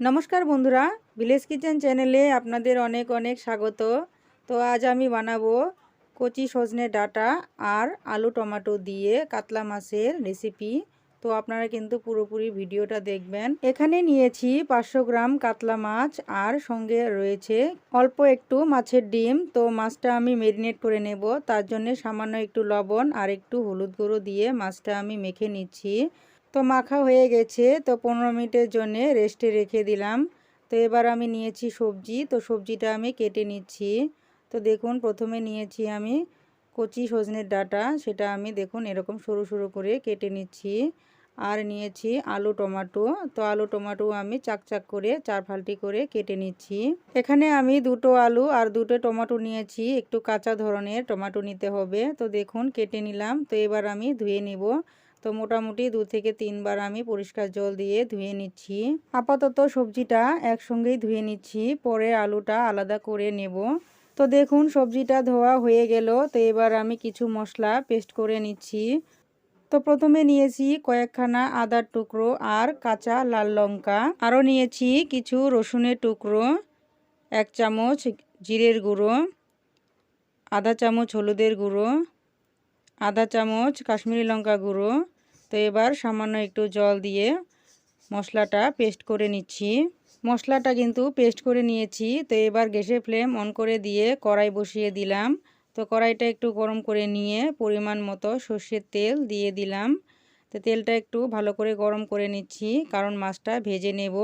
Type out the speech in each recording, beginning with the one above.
নমস্কার বন্ধুরা, village kitchen চ্যানেলে আপনাদের অনেক অনেক স্বাগত। তো আজ আমি বানাবো কচি সজনে ডাটা আর আলু টমেটো দিয়ে কাতলা মাছের রেসিপি। তো আপনারা কিন্তু পুরোপুরি ভিডিওটা দেখবেন। এখানে নিয়েছি পাঁচশো গ্রাম কাতলা মাছ আর সঙ্গে রয়েছে অল্প একটু মাছের ডিম। তো মাছটা আমি মেরিনেট করে নেব, তার জন্য সামান্য একটু লবণ আর একটু হলুদ গুঁড়ো দিয়ে মাছটা আমি মেখে নিচ্ছি। তো মাখা হয়ে গেছে, তো পনেরো মিনিটের জন্য রেস্টে রেখে দিলাম। তো এবার আমি নিয়েছি সবজি, তো সবজিটা আমি কেটে নিচ্ছি। তো দেখুন, প্রথমে নিয়েছি আমি কচি সজনের ডাটা, সেটা আমি দেখুন এরকম সরু সরু করে কেটে নিচ্ছি। আর নিয়েছি আলু টমাটো, তো আলু টমাটো আমি চাক চাক করে চার ফালটি করে কেটে নিচ্ছি। এখানে আমি দুটো আলু আর দুটো টমাটো নিয়েছি, একটু কাঁচা ধরনের টমাটো নিতে হবে। তো দেখুন, কেটে নিলাম। তো এবার আমি ধুয়ে নিব। তো মোটামুটি দু থেকে তিনবার আমি পরিষ্কার জল দিয়ে ধুয়ে নিচ্ছি। আপাতত সবজিটা একসঙ্গেই ধুয়ে নিচ্ছি, পরে আলুটা আলাদা করে নেব। তো দেখুন, সবজিটা ধোয়া হয়ে গেল, তো এবার আমি কিছু মশলা পেস্ট করে নিচ্ছি। তো প্রথমে নিয়েছি কয়েকখানা আদার টুকরো আর কাঁচা লাল লঙ্কা। আরও নিয়েছি কিছু রসুনের টুকরো, এক চামচ জিরের গুঁড়ো, আধা চামচ হলুদের গুঁড়ো আধা চামচ, কাশ্মীরি লঙ্কা গুঁড়ো। তো এবার সামান্য একটু জল দিয়ে মশলাটা পেস্ট করে নিচ্ছি। মশলাটা কিন্তু পেস্ট করে নিয়েছি। তো এবার গ্যাসে ফ্লেম অন করে দিয়ে কড়াই বসিয়ে দিলাম। তো কড়াইটা একটু গরম করে নিয়ে পরিমাণ মতো সর্ষের তেল দিয়ে দিলাম। তো তেলটা একটু ভালো করে গরম করে নিচ্ছি, কারণ মাছটা ভেজে নেব।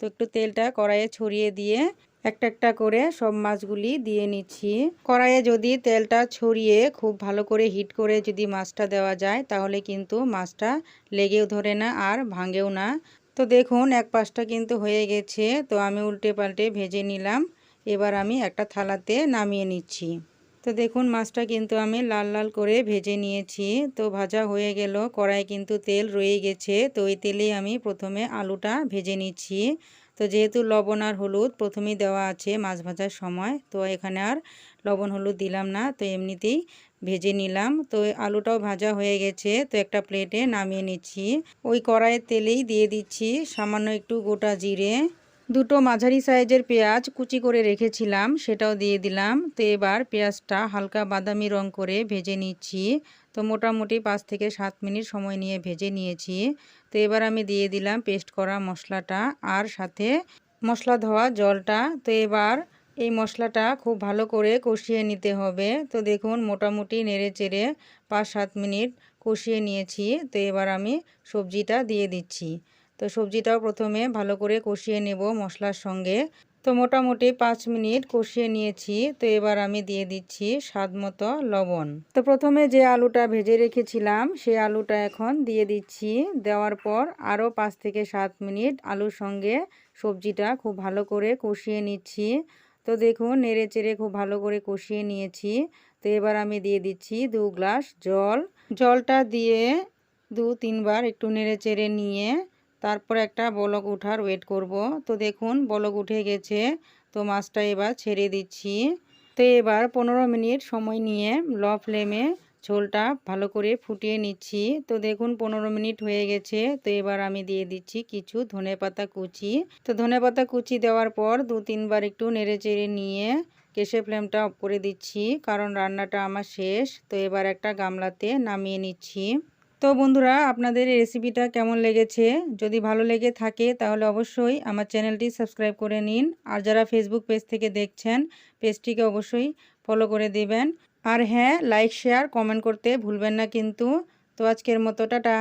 তো একটু তেলটা কড়াইয়ে ছড়িয়ে দিয়ে একটা একটা করে সব মাছগুলি দিয়ে নিচ্ছি। কড়াইয়ে যদি তেলটা ছড়িয়ে খুব ভালো করে হিট করে যদি মাছটা দেওয়া যায়, তাহলে কিন্তু মাছটা লেগেও ধরে না আর ভাঙেও না। তো দেখুন, এক পাশটা কিন্তু হয়ে গেছে। তো আমি উল্টে পাল্টে ভেজে নিলাম। এবার আমি একটা থালাতে নামিয়ে নিচ্ছি। তো দেখুন, মাছটা কিন্তু আমি লাল লাল করে ভেজে নিয়েছি। তো ভাজা হয়ে গেল। কড়াই কিন্তু তেল রয়ে গেছে। তো ওই তেলেই আমি প্রথমে আলুটা ভেজে নিচ্ছি। তো যেহেতু লবণ আর হলুদ প্রথমেই দেওয়া আছে মাছ ভাজার সময়, তো এখানে আর লবণ হলুদ দিলাম না, তো এমনিতেই ভেজে নিলাম। তো আলুটাও ভাজা হয়ে গেছে, তো একটা প্লেটে নামিয়ে নিচ্ছি। ওই কড়াইয়ের তেলেই দিয়ে দিচ্ছি, সামান্য একটু গোটা জিরে। দুটো মাঝারি সাইজের পেঁয়াজ কুচি করে রেখেছিলাম, সেটাও দিয়ে দিলাম। তো এবার পেঁয়াজটা হালকা বাদামি রং করে ভেজে নিচ্ছি। তো মোটামুটি পাঁচ থেকে সাত মিনিট সময় নিয়ে ভেজে নিয়েছি। তো এবার আমি দিয়ে দিলাম পেস্ট করা মশলাটা আর সাথে মশলা ধোয়া জলটা। তো এবার এই মশলাটা খুব ভালো করে কষিয়ে নিতে হবে। তো দেখুন, মোটামুটি নেড়ে চেড়ে পাঁচ সাত মিনিট কষিয়ে নিয়েছি। তো এবার আমি সবজিটা দিয়ে দিচ্ছি। তো সবজিটাও প্রথমে ভালো করে কষিয়ে নেব মশলার সঙ্গে। তো মোটামুটি পাঁচ মিনিট কষিয়ে নিয়েছি। তো এবার আমি দিয়ে দিচ্ছি স্বাদ মতো লবণ। তো প্রথমে যে আলুটা ভেজে রেখেছিলাম, সেই আলুটা এখন দিয়ে দিচ্ছি। দেওয়ার পর আরও পাঁচ থেকে সাত মিনিট আলুর সঙ্গে সবজিটা খুব ভালো করে কষিয়ে নিচ্ছি। তো দেখুন, নেড়ে চেড়ে খুব ভালো করে কষিয়ে নিয়েছি। তো এবার আমি দিয়ে দিচ্ছি দু গ্লাস জল। জলটা দিয়ে দু তিনবার একটু নেড়ে চেড়ে নিয়ে তারপর একটা বলক উঠার ওয়েট করব। তো দেখুন, বলক উঠে গেছে। তো মাছটা এবার ছেড়ে দিচ্ছি। তো এবার পনেরো মিনিট সময় নিয়ে ল ফ্লেমে ঝোলটা ভালো করে ফুটিয়ে নিচ্ছি। তো দেখুন, পনেরো মিনিট হয়ে গেছে। তো এবার আমি দিয়ে দিচ্ছি কিছু ধনে পাতা কুচি। তো ধনে পাতা কুচি দেওয়ার পর দু তিনবার একটু নেড়ে চেড়ে নিয়ে কেশে ফ্লেমটা অফ করে দিচ্ছি। কারণ রান্নাটা আমার শেষ। তো এবার একটা গামলাতে নামিয়ে নিচ্ছি। তো বন্ধুরা, আপনাদের রেসিপিটা কেমন লেগেছে? যদি ভালো লেগে থাকে, তাহলে অবশ্যই আমার চ্যানেলটি সাবস্ক্রাইব করে নিন। আর যারা ফেসবুক পেজ থেকে দেখছেন পেজটিকে অবশ্যই ফলো করে দেবেন। আর হ্যাঁ লাইক শেয়ার কমেন্ট করতে ভুলবেন না কিন্তু। তো আজকের মতো, টাটা!